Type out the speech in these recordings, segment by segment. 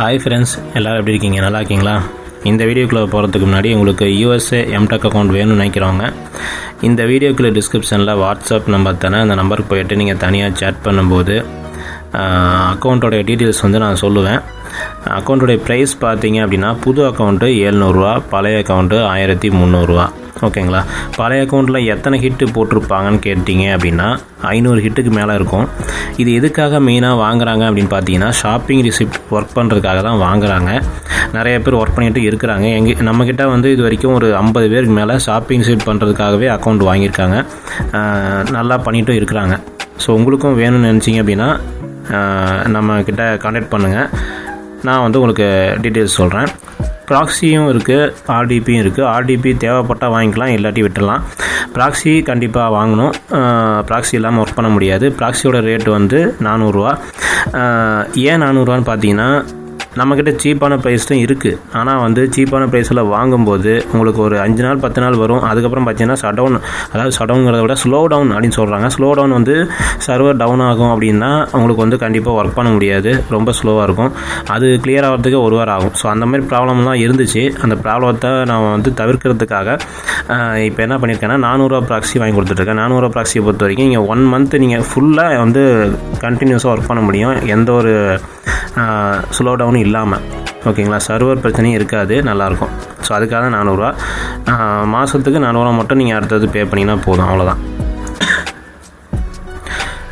Hi friends எல்லோரும் எப்படி இருக்கீங்க? நல்லா இருக்கீங்களா? இந்த வீடியோக்குள்ளே போகிறதுக்கு முன்னாடி உங்களுக்கு யூஎஸ்ஏ எம்டெக் அக்கௌண்ட் வேணும்னு நினைக்கிறவங்க இந்த வீடியோக்குள்ள டிஸ்கிரிப்ஷனில் வாட்ஸ்அப் நம்பர் தானே அந்த நம்பருக்கு போயிட்டு நீங்கள் தனியாக சேட் பண்ணும்போது அக்கௌண்ட்டோடைய டீட்டெயில்ஸ் வந்து நான் சொல்லுவேன். அக்கௌண்ட்டோடைய ப்ரைஸ் பார்த்தீங்க அப்படின்னா புது அக்கௌண்ட்டு ஏழ்நூறுரூவா பழைய அக்கௌண்ட்டு ஆயிரத்தி முந்நூறுரூவா ஓகேங்களா? பழைய அக்கௌண்ட்டில் எத்தனை ஹிட்டு போட்டிருப்பாங்கன்னு கேட்டிங்க அப்படின்னா ஐநூறு ஹிட்டுக்கு மேலே இருக்கும். இது எதுக்காக மெயினாக வாங்குறாங்க அப்படின்னு பார்த்தீங்கன்னா ஷாப்பிங் ரிசிப்ட் ஒர்க் பண்ணுறதுக்காக தான் வாங்குறாங்க. நிறைய பேர் ஒர்க் பண்ணிட்டு இருக்கிறாங்க. எங்கள் நம்மக்கிட்ட வந்து இது வரைக்கும் ஒரு ஐம்பது பேருக்கு மேலே ஷாப்பிங் ரிசிப்ட் பண்ணுறதுக்காகவே அக்கௌண்ட் வாங்கியிருக்காங்க. நல்லா பண்ணிகிட்டும் இருக்கிறாங்க. ஸோ உங்களுக்கும் வேணும்னு நினச்சிங்க அப்படின்னா நம்மக்கிட்ட கான்டாக்ட் பண்ணுங்கள் நான் வந்து உங்களுக்கு டீட்டெயில்ஸ் சொல்கிறேன் ப்ராக்ஸியும் இருக்குது ஆர்டிபியும் இருக்குது ஆர்டிபி தேவைப்பட்டால் வாங்கிக்கலாம் இல்லாட்டி விட்டுடலாம். ப்ராக்ஸி கண்டிப்பாக வாங்கணும். ப்ராக்ஸி இல்லாமல் ஒர்க் பண்ண முடியாது. ப்ராக்ஸியோட ரேட் வந்து நானூறுரூவா ஏன் நானூறுரூவான்னு பார்த்தீங்கன்னா நம்மக்கிட்ட சீப்பான ப்ரைஸ்டும் இருக்குது ஆனால் வந்து சீப்பான ப்ரைஸில் வாங்கும்போது உங்களுக்கு ஒரு அஞ்சு நாள் பத்து நாள் வரும். அதுக்கப்புறம் பார்த்தீங்கன்னா ஷடவுன் அதாவது சடவுங்கிறத விட ஸ்லோ டவுன் அப்படின்னு சொல்கிறாங்க ஸ்லோ டவுன் வந்து சர்வர் டவுன் ஆகும் அப்படின்னா உங்களுக்கு வந்து கண்டிப்பாக ஒர்க் பண்ண முடியாது. ரொம்ப ஸ்லோவாக இருக்கும். அது கிளியர் ஆகிறதுக்கு ஒரு வாரம் ஆகும். ஸோ அந்த மாதிரி ப்ராப்ளம்லாம் இருந்துச்சு. அந்த ப்ராப்ளத்தை நான் வந்து தவிர்க்கிறதுக்காக இப்போ என்ன பண்ணியிருக்கேன்னா நானூறுரூவா ப்ராக்ஸி வாங்கி கொடுத்துட்ருக்கேன். நானூறுரூவா ப்ராக்ஸியை பொறுத்த வரைக்கும் நீங்கள் ஒன் மந்த் நீங்கள் ஃபுல்லாக வந்து கண்டினியூஸாக ஒர்க் பண்ண முடியும். எந்த ஒரு ஸ்லோ டவுனும் இல்லாமல் ஓகேங்களா? சர்வர் பிரச்சனையும் இருக்காது நல்லாயிருக்கும் ஸோ அதுக்காக நானூறுரூவா மாதத்துக்கு நானூறுரூவா மட்டும் நீங்கள் அடுத்தது பே பண்ணிங்கன்னா போதும் அவ்வளோதான்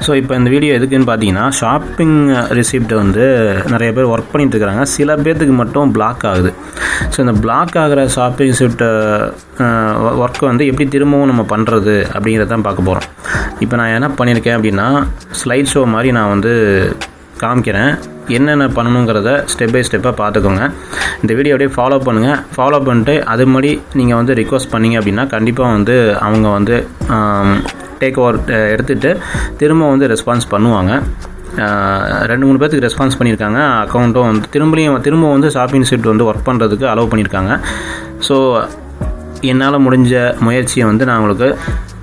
ஸோ இப்போ இந்த வீடியோ எதுக்குன்னு பார்த்தீங்கன்னா ஷாப்பிங் ரிசிப்ட் வந்து நிறைய பேர் ஒர்க் பண்ணிட்டு இருக்கிறாங்க சில பேர்த்துக்கு மட்டும் பிளாக் ஆகுது. ஸோ இந்த பிளாக் ஆகிற ஷாப்பிங் ரிசிப்ட் ஒர்க்கை வந்து எப்படி திரும்பவும் நம்ம பண்ணுறது அப்படிங்கிறத தான் பார்க்க போகிறோம் இப்போ நான் என்ன பண்ணியிருக்கேன் அப்படின்னா ஸ்லைட் ஷோ மாதிரி நான் வந்து காமிக்கிறேன். என்னென்ன பண்ணணுங்கிறத ஸ்டெப் பை ஸ்டெப்பாக பார்த்துக்கோங்க. இந்த வீடியோ அப்படியே ஃபாலோ பண்ணுங்கள் ஃபாலோ பண்ணிட்டு அது மாதிரி நீங்கள் வந்து ரிக்வஸ்ட் பண்ணீங்க அப்படின்னா கண்டிப்பாக வந்து அவங்க வந்து டேக் ஓவர் எடுத்துகிட்டு திரும்ப வந்து ரெஸ்பான்ஸ் பண்ணுவாங்க. ரெண்டு மூணு பேர்த்துக்கு ரெஸ்பான்ஸ் பண்ணியிருக்காங்க. அக்கௌண்ட்டும் வந்து திரும்பியும் திரும்ப வந்து ஷாப்பிங் சீட் வந்து ஒர்க் பண்ணுறதுக்கு அலோவ் பண்ணியிருக்காங்க. ஸோ என்னால் முடிஞ்ச முயற்சியை வந்து நான் உங்களுக்கு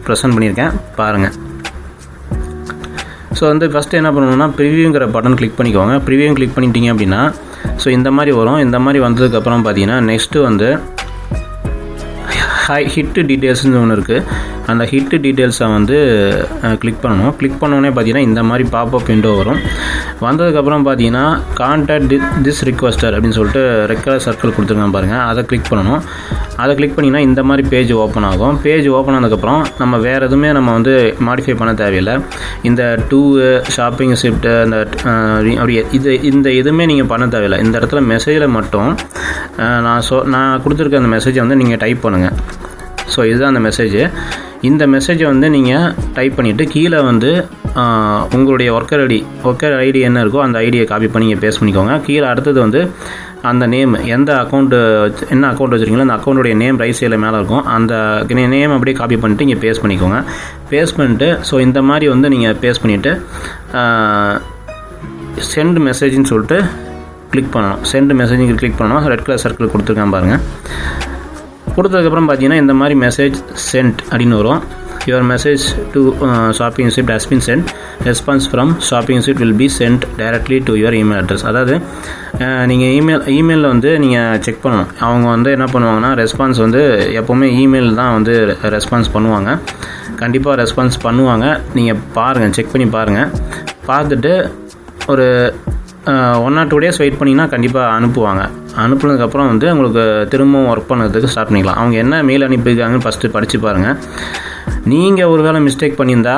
ப்ரெசென்ட் பண்ணியிருக்கேன். பாருங்கள் ஸோ வந்து ஃபஸ்ட்டு என்ன பண்ணணும்னா ப்ரிவியூங்கிற பட்டன் கிளிக் பண்ணிக்கோங்க. ப்ரிவியூ கிளிக் பண்ணிட்டீங்க அப்படின்னா ஸோ இந்த மாதிரி வரும். இந்த மாதிரி வந்ததுக்கப்புறம் பார்த்தீங்கன்னா நெக்ஸ்ட்டு வந்து ஹை ஹிட்டு டீட்டெயில்ஸ்னு ஒன்று இருக்குது அந்த ஹிட்டு டீட்டெயில்ஸை வந்து கிளிக் பண்ணணும். கிளிக் பண்ணோடனே பார்த்தீங்கன்னா இந்த மாதிரி பாப்அப் விண்டோ வரும். வந்ததுக்கப்புறம் பார்த்தீங்கன்னா கான்டாக்ட் தி திஸ் ரிக்வஸ்டர் அப்படின்னு சொல்லிட்டு ரெட் சர்க்கிள் கொடுத்துருக்கேன் பாருங்கள் அதை கிளிக் பண்ணணும். அதை கிளிக் பண்ணிங்கன்னா இந்த மாதிரி பேஜ் ஓப்பன் ஆகும். பேஜ் ஓப்பன் ஆனதுக்கப்புறம் நம்ம வேறு எதுவுமே நம்ம வந்து மாடிஃபை பண்ண தேவையில்லை. இந்த டூ ஷாப்பிங் ஷிஃப்ட்டு அந்த uh, அப்படி இது இந்த எதுவுமே நீங்கள் பண்ண தேவையில்லை. இந்த இடத்துல மெசேஜில் மட்டும் uh, நான் சொ நான் கொடுத்துருக்க அந்த மெசேஜை வந்து நீங்கள் டைப் பண்ணுங்கள் ஸோ இதுதான் அந்த மெசேஜ் இந்த மெசேஜை வந்து நீங்கள் டைப் பண்ணிவிட்டு கீழே வந்து உங்களுடைய ஒர்க்கர் ஐடி ஒர்க்கர் ஐடி என்ன இருக்கோ அந்த ஐடியை காப்பி பண்ணி நீங்கள் பேஸ் பண்ணிக்கோங்க. கீழே அடுத்தது வந்து அந்த நேம் எந்த அக்கௌண்ட்டு என்ன அக்கௌண்ட் வச்சுருக்கீங்களோ அந்த அக்கௌண்ட்டுடைய நேம் ரைட் சைடில் மேலே இருக்கும். அந்த நேம் அப்படியே காப்பி பண்ணிட்டு இங்கே பேஸ் பண்ணிக்கோங்க. பேஸ் பண்ணிட்டு ஸோ இந்த மாதிரி வந்து நீங்கள் பேஸ் பண்ணிவிட்டு சென்ட் மெசேஜ்னு சொல்லிட்டு கிளிக் பண்ணணும். சென்ட் மெசேஜிங் கிளிக் பண்ணணும். ரெட் கலர் சர்க்கிள் கொடுத்துருக்கேன் பாருங்கள் கொடுத்ததுக்கப்புறம் பார்த்தீங்கன்னா இந்த மாதிரி மெசேஜ் சென்ட் அப்படின்னு வரும். Your message to shopping shift has been sent response from shopping shift will be sent directly to your email address அதாவது நீங்கள் இமெயில் இமெயிலில் வந்து நீங்கள் செக் பண்ணணும். அவங்க வந்து என்ன பண்ணுவாங்கன்னா ரெஸ்பான்ஸ் வந்து எப்போவுமே இமெயில் தான் வந்து ரெஸ்பான்ஸ் பண்ணுவாங்க. கண்டிப்பாக ரெஸ்பான்ஸ் பண்ணுவாங்க. நீங்கள் பாருங்கள் செக் பண்ணி பாருங்கள் பார்த்துட்டு ஒரு uh, one or two days wait பண்ணிங்கன்னா கண்டிப்பாக அனுப்புவாங்க. அனுப்புனதுக்கப்புறம் வந்து உங்களுக்கு திரும்பவும் ஒர்க் பண்ணுறதுக்கு ஸ்டார்ட் பண்ணிக்கலாம். அவங்க என்ன மெயில் அனுப்பியிருக்காங்கன்னு ஃபஸ்ட்டு படித்து பாருங்கள் நீங்கள் ஒரு வேளை மிஸ்டேக் பண்ணியிருந்தா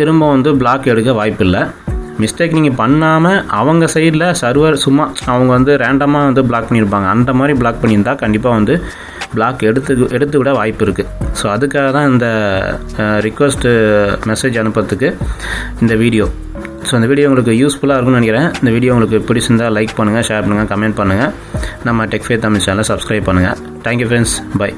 திரும்ப வந்து பிளாக் எடுக்க வாய்ப்பு இல்லை மிஸ்டேக் நீங்கள் பண்ணாமல் அவங்க சைடில் சர்வர் சும்மா அவங்க வந்து ரேண்டமாக வந்து பிளாக் பண்ணியிருப்பாங்க. அந்த மாதிரி பிளாக் பண்ணியிருந்தால் கண்டிப்பாக வந்து பிளாக் எடுத்து எடுத்து விட வாய்ப்பு இருக்குது ஸோ அதுக்காக தான் இந்த ரிக்வஸ்ட்டு மெசேஜ் அனுப்புறதுக்கு இந்த வீடியோ ஸோ அந்த வீடியோ உங்களுக்கு யூஸ்ஃபுல்லாக இருக்கும்னு நினைக்கிறேன். இந்த வீடியோ உங்களுக்கு பிடிச்சிருந்தால் லைக் பண்ணுங்கள் ஷேர் பண்ணுங்கள் கமெண்ட் பண்ணுங்கள் நம்ம டெக்ஃபே தமிழ் சேனலை சப்ஸ்கிரைப் பண்ணுங்கள் தேங்க்யூ ஃப்ரெண்ட்ஸ் பை